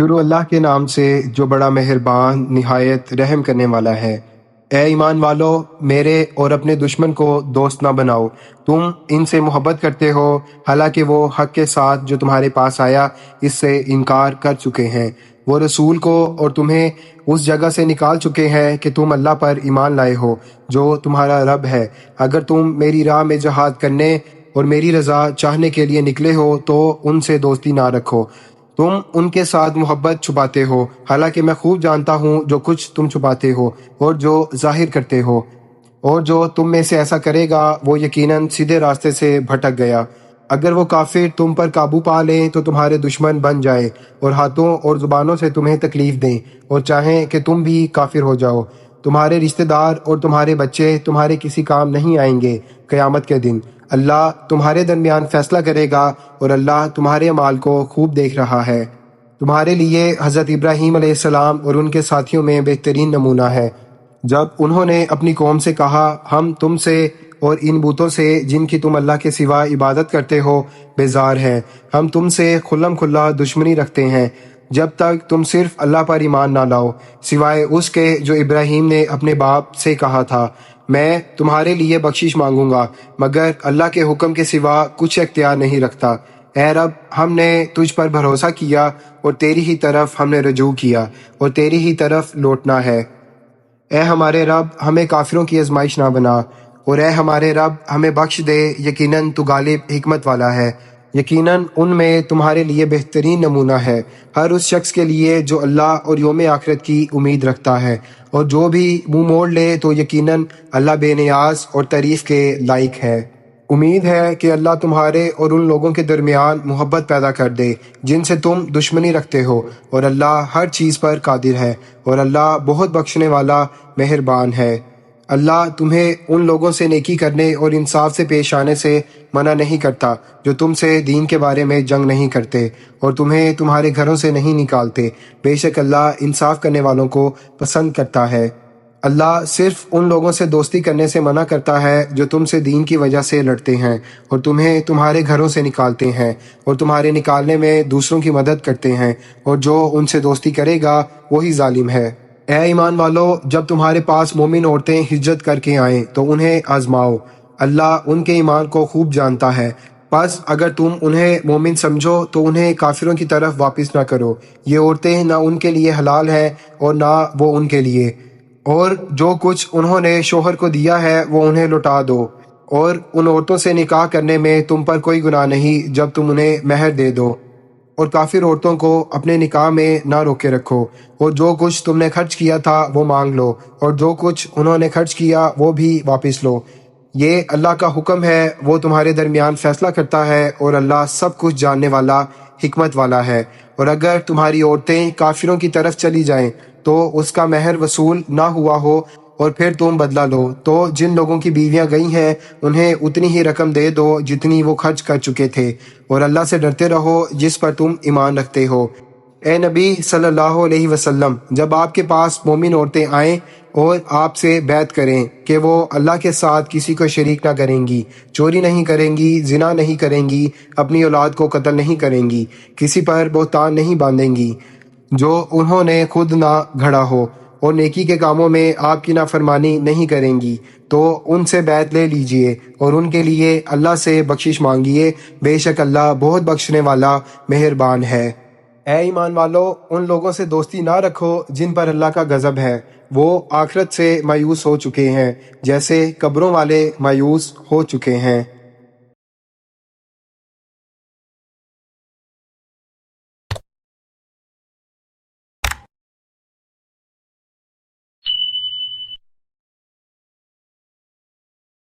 شروع اللہ کے نام سے جو بڑا مہربان، نہایت رحم کرنے والا ہے۔ اے ایمان والو، میرے اور اپنے دشمن کو دوست نہ بناؤ۔ تم ان سے محبت کرتے ہو، حالانکہ وہ حق کے ساتھ جو تمہارے پاس آیا، اس سے انکار کر چکے ہیں۔ وہ رسول کو اور تمہیں اس جگہ سے نکال چکے ہیں کہ تم اللہ پر ایمان لائے ہو، جو تمہارا رب ہے۔ اگر تم میری راہ میں جہاد کرنے اور میری رضا چاہنے کے لیے نکلے ہو، تو ان سے دوستی نہ رکھو۔ تم ان کے ساتھ محبت چھپاتے ہو، حالانکہ میں خوب جانتا ہوں جو کچھ تم چھپاتے ہو اور جو ظاہر کرتے ہو۔ اور جو تم میں سے ایسا کرے گا، وہ یقیناً سیدھے راستے سے بھٹک گیا۔ اگر وہ کافر تم پر قابو پا لیں تو تمہارے دشمن بن جائے اور ہاتھوں اور زبانوں سے تمہیں تکلیف دیں۔ اور چاہیں کہ تم بھی کافر ہو جاؤ۔ تمہارے رشتہ دار اور تمہارے بچے تمہارے کسی کام نہیں آئیں گے۔ قیامت کے دن اللہ تمہارے درمیان فیصلہ کرے گا اور اللہ تمہارے مال کو خوب دیکھ رہا ہے۔ تمہارے لیے حضرت ابراہیم علیہ السلام اور ان کے ساتھیوں میں بہترین نمونہ ہے۔ جب انہوں نے اپنی قوم سے کہا، ہم تم سے اور ان بوتوں سے جن کی تم اللہ کے سوا عبادت کرتے ہو، بیزار ہیں۔ ہم تم سے کھلم کھلا دشمنی رکھتے ہیں۔ جب تک تم صرف اللہ پر ایمان نہ لاؤ، سوائے اس کے جو ابراہیم نے اپنے باپ سے کہا تھا۔ میں تمہارے لیے بخشش مانگوں گا، مگر اللہ کے حکم کے سوا کچھ اختیار نہیں رکھتا۔ اے رب، ہم نے تجھ پر بھروسہ کیا اور تیری ہی طرف ہم نے رجوع کیا اور تیری ہی طرف لوٹنا ہے۔ اے ہمارے رب، ہمیں کافروں کی ازمائش نہ بنا اور اے ہمارے رب، ہمیں بخش دے، یقیناً تو غالب حکمت والا ہے۔ یقیناً ان میں تمہارے لیے بہترین نمونہ ہے۔ ہر اس شخص کے لیے جو اللہ اور یوم آخرت کی امید رکھتا ہے۔ اور جو بھی منہ موڑ لے تو یقیناً اللہ بے نیاز اور تعریف کے لائق ہے۔ امید ہے کہ اللہ تمہارے اور ان لوگوں کے درمیان محبت پیدا کر دے، جن سے تم دشمنی رکھتے ہو۔ اور اللہ ہر چیز پر قادر ہے۔ اور اللہ بہت بخشنے والا مہربان ہے۔ اللہ تمہیں ان لوگوں سے نیکی کرنے اور انصاف سے پیش آنے سے منع نہیں کرتا جو تم سے دین کے بارے میں جنگ نہیں کرتے اور تمہیں تمہارے گھروں سے نہیں نکالتے۔ بے شک اللہ انصاف کرنے والوں کو پسند کرتا ہے۔ اللہ صرف ان لوگوں سے دوستی کرنے سے منع کرتا ہے جو تم سے دین کی وجہ سے لڑتے ہیں اور تمہیں تمہارے گھروں سے نکالتے ہیں اور تمہارے نکالنے میں دوسروں کی مدد کرتے ہیں اور جو ان سے دوستی کرے گا وہی ظالم ہے۔ اے ایمان والو، جب تمہارے پاس مومن عورتیں ہجرت کر کے آئیں تو انہیں آزماؤ۔ اللہ ان کے ایمان کو خوب جانتا ہے۔ بس اگر تم انہیں مومن سمجھو تو انہیں کافروں کی طرف واپس نہ کرو۔ یہ عورتیں نہ ان کے لیے حلال ہیں اور نہ وہ ان کے لیے۔ اور جو کچھ انہوں نے شوہر کو دیا ہے وہ انہیں لٹا دو۔ اور ان عورتوں سے نکاح کرنے میں تم پر کوئی گناہ نہیں جب تم انہیں مہر دے دو۔ اور کافر عورتوں کو اپنے نکاح میں نہ روکے رکھو۔ اور جو کچھ تم نے خرچ کیا تھا وہ مانگ لو، اور جو کچھ انہوں نے خرچ کیا وہ بھی واپس لو۔ یہ اللہ کا حکم ہے، وہ تمہارے درمیان فیصلہ کرتا ہے، اور اللہ سب کچھ جاننے والا، حکمت والا ہے۔ اور اگر تمہاری عورتیں کافروں کی طرف چلی جائیں تو اس کا مہر وصول نہ ہوا ہو اور پھر تم بدلا لو۔ تو جن لوگوں کی بیویاں گئی ہیں، انہیں اتنی ہی رقم دے دو جتنی وہ خرچ کر چکے تھے۔ اور اللہ سے ڈرتے رہو جس پر تم ایمان رکھتے ہو۔ اے نبی صلی اللہ علیہ وسلم، جب آپ کے پاس مومن عورتیں آئیں اور آپ سے بیعت کریں کہ وہ اللہ کے ساتھ کسی کو شریک نہ کریں گی، چوری نہیں کریں گی، زنا نہیں کریں گی، اپنی اولاد کو قتل نہیں کریں گی، کسی پر بہتان نہیں باندھیں گی، جو انہوں نے خود نہ گھڑا ہو۔ اور نیکی کے کاموں میں آپ کی نافرمانی نہیں کریں گی، تو ان سے بیت لے لیجیے اور ان کے لیے اللہ سے بخشش مانگیے۔ بے شک اللہ بہت بخشنے والا مہربان ہے۔ اے ایمان والو، ان لوگوں سے دوستی نہ رکھو جن پر اللہ کا غضب ہے۔ وہ آخرت سے مایوس ہو چکے ہیں، جیسے قبروں والے مایوس ہو چکے ہیں۔